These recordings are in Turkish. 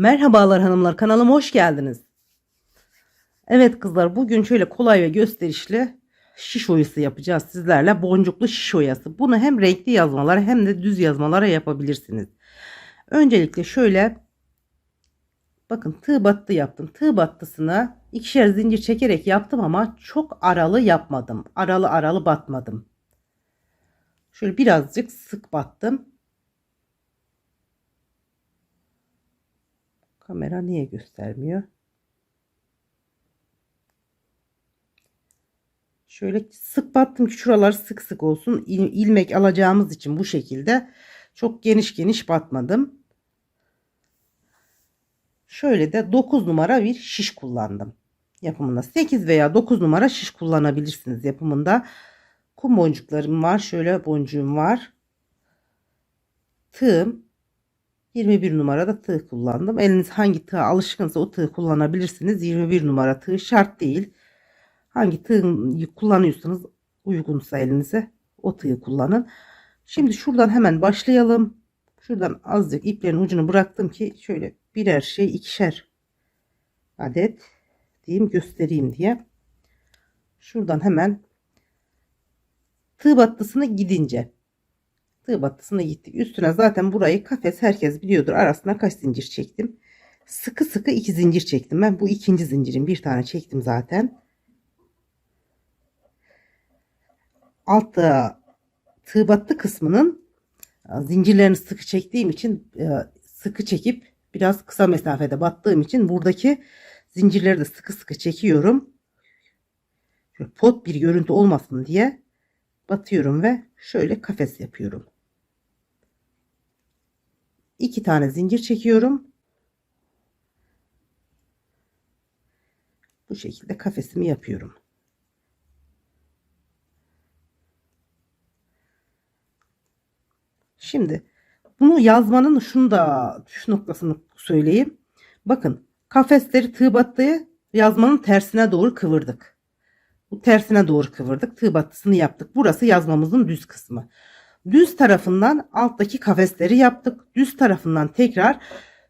Merhabalar hanımlar kanalıma hoş geldiniz. Evet kızlar bugün şöyle kolay ve gösterişli şiş oyası yapacağız sizlerle. Boncuklu şiş oyası. Bunu hem renkli yazmalara hem de düz yazmalara yapabilirsiniz. Öncelikle şöyle bakın tığ battı yaptım. Tığ battısını ikişer zincir çekerek yaptım ama çok aralı yapmadım. Aralı aralı batmadım. Şöyle birazcık sık battım. Kamera niye göstermiyor? Şöyle sık battım ki şuralar sık sık olsun. İl, ilmek alacağımız için bu şekilde çok geniş geniş batmadım. Şöyle de 9 numara bir şiş kullandım. Yapımında 8 veya 9 numara şiş kullanabilirsiniz yapımında. Kum boncuklarım var. Şöyle boncuğum var. Tığım 21 numarada tığ kullandım. Eliniz hangi tığa alışkınsa o tığ kullanabilirsiniz. 21 numara tığ şart değil. Hangi tığ kullanıyorsanız uygunsa elinize o tığı kullanın. Şimdi şuradan hemen başlayalım. Şuradan azıcık iplerin ucunu bıraktım ki şöyle birer şey ikişer adet diyeyim göstereyim diye. Şuradan hemen tığ battısını gidince tığ battısına gittik. Üstüne zaten burayı kafes herkes biliyordur. Arasına kaç zincir çektim. Sıkı sıkı iki zincir çektim. Ben bu ikinci zincirin bir tane çektim zaten. Altta tığ battı kısmının e, zincirlerini sıkı çektiğim için e, sıkı çekip biraz kısa mesafede battığım için buradaki zincirleri de sıkı sıkı çekiyorum. Pot bir görüntü olmasın diye batıyorum ve şöyle kafes yapıyorum. İki tane zincir çekiyorum. Bu şekilde kafesimi yapıyorum. Şimdi bunu yazmanın şunu da şu noktasını söyleyeyim. Bakın kafesleri tığ battığı yazmanın tersine doğru kıvırdık. Bu tersine doğru kıvırdık. Tığ battısını yaptık. Burası yazmamızın düz kısmı. Düz tarafından alttaki kafesleri yaptık. Düz tarafından tekrar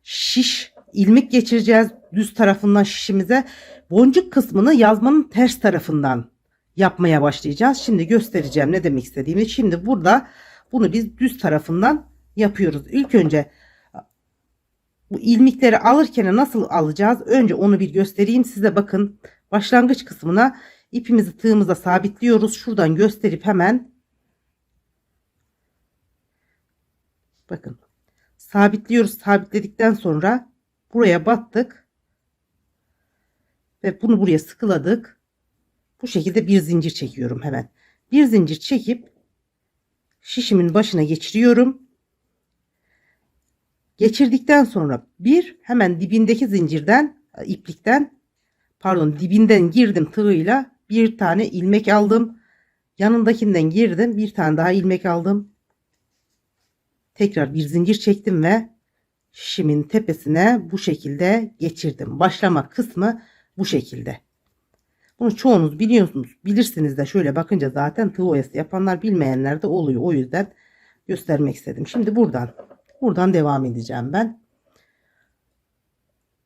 şiş ilmek geçireceğiz. Düz tarafından şişimize boncuk kısmını yazmanın ters tarafından yapmaya başlayacağız. Şimdi göstereceğim ne demek istediğimi. Şimdi burada bunu biz düz tarafından yapıyoruz. İlk önce bu ilmikleri alırken nasıl alacağız? Önce onu bir göstereyim size. Bakın başlangıç kısmına ipimizi tığımıza sabitliyoruz. Şuradan gösterip hemen bakın sabitliyoruz. Sabitledikten sonra buraya battık ve bunu buraya sıkıladık. Bu şekilde bir zincir çekiyorum hemen. Bir zincir çekip şişimin başına geçiriyorum. Geçirdikten sonra bir hemen dibindeki zincirden iplikten pardon dibinden girdim tığıyla bir tane ilmek aldım. Yanındakinden girdim bir tane daha ilmek aldım. Tekrar bir zincir çektim ve şişimin tepesine bu şekilde geçirdim. Başlama kısmı bu şekilde. Bunu çoğunuz biliyorsunuz. Bilirsiniz de şöyle bakınca zaten tığ oyası yapanlar bilmeyenler de oluyor. O yüzden göstermek istedim. Şimdi buradan buradan devam edeceğim ben.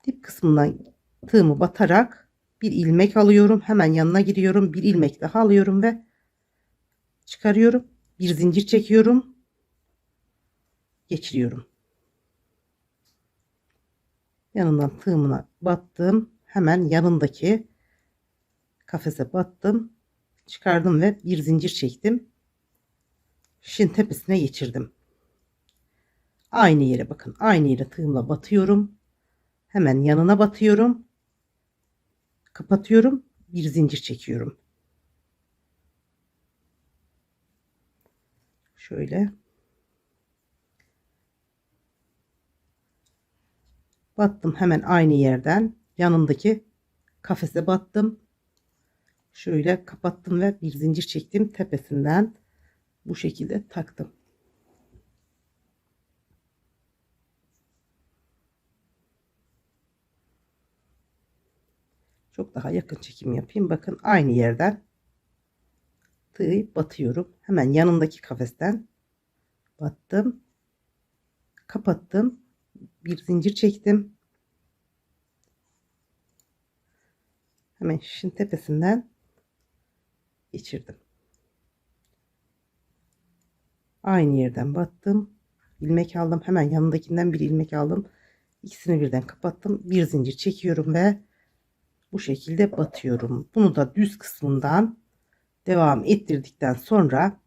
Dip kısmından tığımı batarak bir ilmek alıyorum. Hemen yanına giriyorum. Bir ilmek daha alıyorum ve çıkarıyorum. Bir zincir çekiyorum. Geçiriyorum. Yanından tığımına battım. Hemen yanındaki kafese battım. Çıkardım ve bir zincir çektim. Şişin tepesine geçirdim. Aynı yere bakın. Aynı yere tığımla batıyorum. Hemen yanına batıyorum. Kapatıyorum. Bir zincir çekiyorum. Şöyle. Battım hemen aynı yerden. Yanındaki kafese battım şöyle kapattım ve bir zincir çektim tepesinden bu şekilde taktım. Çok daha yakın çekim yapayım. Bakın aynı yerden tığı batıyorum. Hemen yanındaki kafesten battım. Kapattım bir zincir çektim. Hemen şişin tepesinden geçirdim. Aynı yerden battım. ilmek aldım. Hemen yanındakinden bir ilmek aldım. İkisini birden kapattım. Bir zincir çekiyorum ve bu şekilde batıyorum. Bunu da düz kısmından devam ettirdikten sonra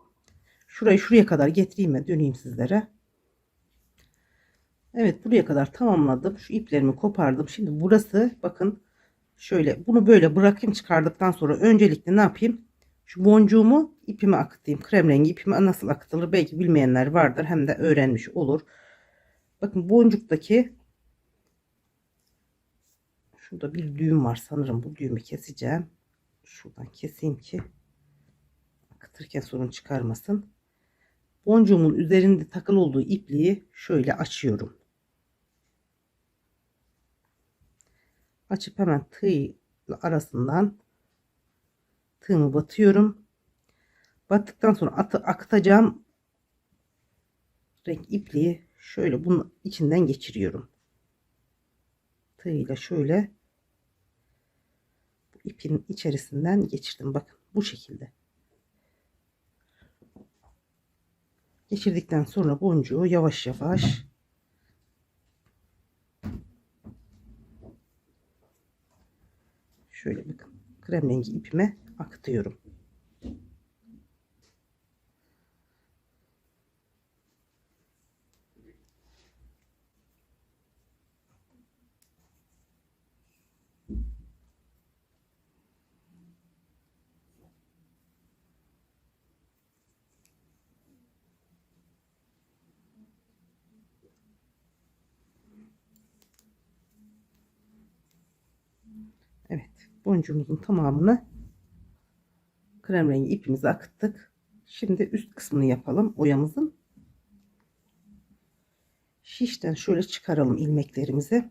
şurayı şuraya kadar getireyim ve döneyim sizlere. Evet buraya kadar tamamladım. Şu iplerimi kopardım. Şimdi burası bakın şöyle bunu böyle bırakayım çıkardıktan sonra öncelikle ne yapayım? Şu boncuğumu ipime akıtayım. Krem rengi ipime nasıl akıtılır belki bilmeyenler vardır. Hem de öğrenmiş olur. Bakın boncuktaki şurada bir düğüm var sanırım. Bu düğümü keseceğim. Şuradan keseyim ki akıtırken sorun çıkarmasın. Boncuğumun üzerinde takılı olduğu ipliği şöyle açıyorum. Açıp hemen tığ arasından tığımı batıyorum. Battıktan sonra atı akıtacağım renk ipliği şöyle bunun içinden geçiriyorum. Tığıyla şöyle ipin içerisinden geçirdim. Bakın bu şekilde. Geçirdikten sonra boncuğu yavaş yavaş şöyle bakın krem rengi ipime akıtıyorum. Evet boncuğumuzun tamamını krem rengi ipimizi akıttık. Şimdi üst kısmını yapalım oyamızın. Şişten şöyle çıkaralım ilmeklerimizi.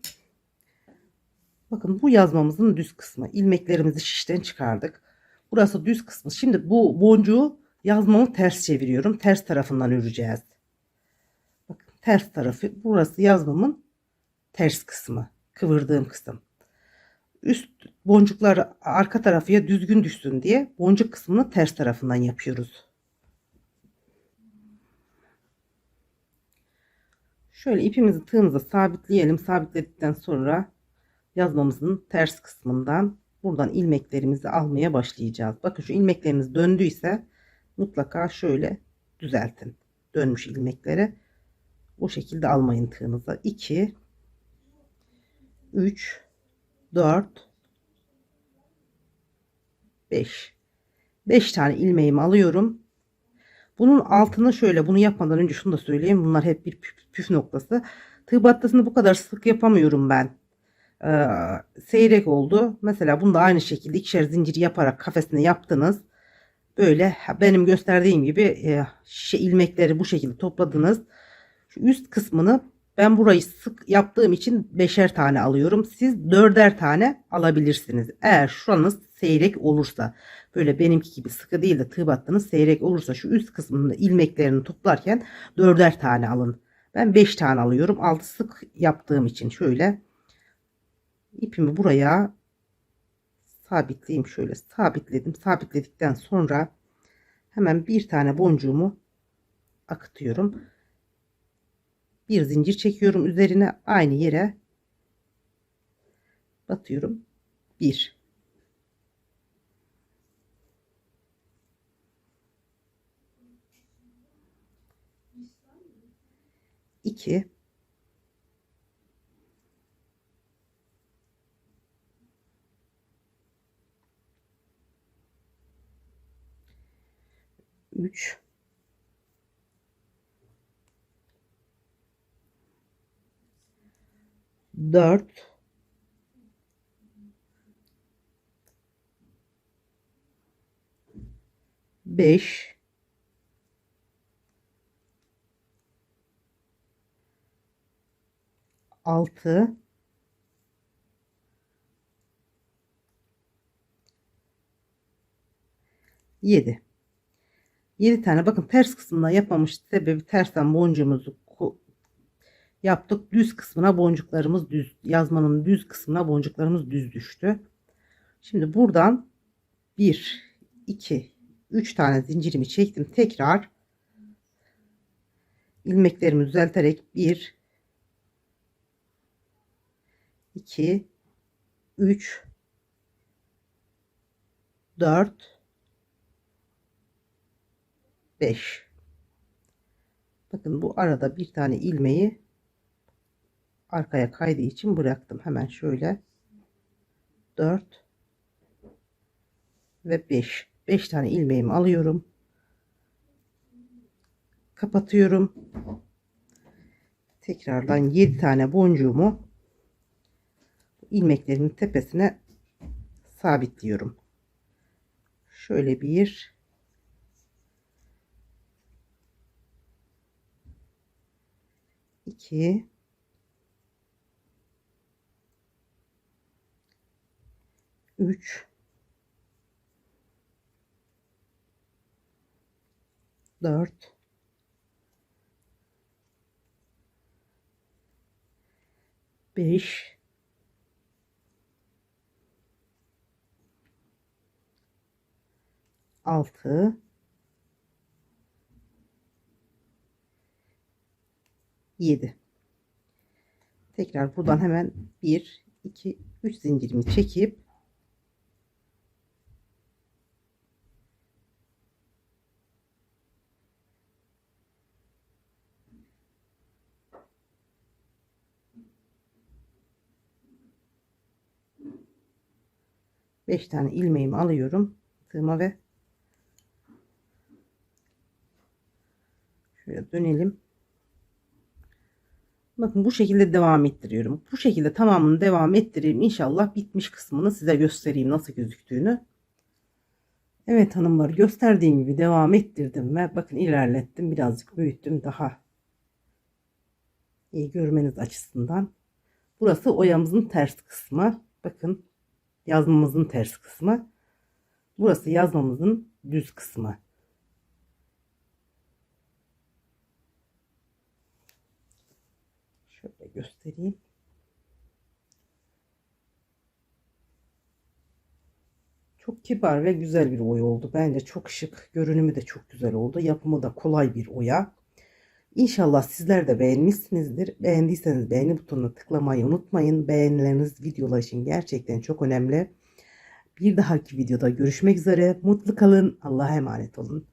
Bakın bu yazmamızın düz kısmı. İlmeklerimizi şişten çıkardık. Burası düz kısmı. Şimdi bu boncuğu yazmamı ters çeviriyorum. Ters tarafından öreceğiz. Bakın ters tarafı. Burası yazmamın ters kısmı. Kıvırdığım kısım üst boncuklar arka tarafıya düzgün düşsün diye boncuk kısmını ters tarafından yapıyoruz. Şöyle ipimizi tığımıza sabitleyelim. Sabitledikten sonra yazmamızın ters kısmından buradan ilmeklerimizi almaya başlayacağız. Bakın şu ilmekleriniz döndüyse mutlaka şöyle düzeltin. Dönmüş ilmekleri o şekilde almayın tığınıza. 2 3 4 5 5 tane ilmeğimi alıyorum. Bunun altını şöyle bunu yapmadan önce şunu da söyleyeyim. Bunlar hep bir püf, püf noktası. Tığ battasını bu kadar sık yapamıyorum ben. Ee, seyrek oldu. Mesela bunu da aynı şekilde ikişer zincir yaparak kafesine yaptınız. Böyle benim gösterdiğim gibi e, şişe ilmekleri bu şekilde topladınız. Şu üst kısmını ben burayı sık yaptığım için beşer tane alıyorum. Siz dörder tane alabilirsiniz. Eğer şuranız seyrek olursa böyle benimki gibi sıkı değil de tığ battınız seyrek olursa şu üst kısmında ilmeklerini toplarken dörder tane alın. Ben beş tane alıyorum. Altı sık yaptığım için şöyle ipimi buraya sabitleyeyim şöyle sabitledim. Sabitledikten sonra hemen bir tane boncuğumu akıtıyorum bir zincir çekiyorum üzerine aynı yere batıyorum. 1 2 3 4 5 6 7 7 tane. Bakın ters kısmından yapmamış sebebi tersten boncuğumuzu yaptık. Düz kısmına boncuklarımız düz yazmanın düz kısmına boncuklarımız düz düştü. Şimdi buradan 1, 2, 3 tane zincirimi çektim. Tekrar ilmeklerimi düzelterek 1, 2, 3, 4, 5. Bakın bu arada bir tane ilmeği arkaya kaydığı için bıraktım. Hemen şöyle 4 ve 5. 5 tane ilmeğimi alıyorum. Kapatıyorum. Tekrardan 7 tane boncuğumu ilmeklerimin tepesine sabitliyorum. Şöyle bir iki üç. Dört. Beş. Altı. Yedi. Tekrar buradan hemen bir iki üç zincirimi çekip beş tane ilmeğimi alıyorum tığıma ve şöyle dönelim Bakın bu şekilde devam ettiriyorum. Bu şekilde tamamını devam ettireyim. İnşallah bitmiş kısmını size göstereyim nasıl gözüktüğünü. Evet hanımlar gösterdiğim gibi devam ettirdim ve bakın ilerlettim. Birazcık büyüttüm daha iyi görmeniz açısından. Burası oyamızın ters kısmı. Bakın yazmamızın ters kısmı. Burası yazmamızın düz kısmı. Şöyle göstereyim. Çok kibar ve güzel bir oya oldu. Bence çok şık. Görünümü de çok güzel oldu. Yapımı da kolay bir oya. İnşallah sizler de beğenmişsinizdir. Beğendiyseniz beğeni butonuna tıklamayı unutmayın. Beğenileriniz videolar için gerçekten çok önemli. Bir dahaki videoda görüşmek üzere. Mutlu kalın. Allah'a emanet olun.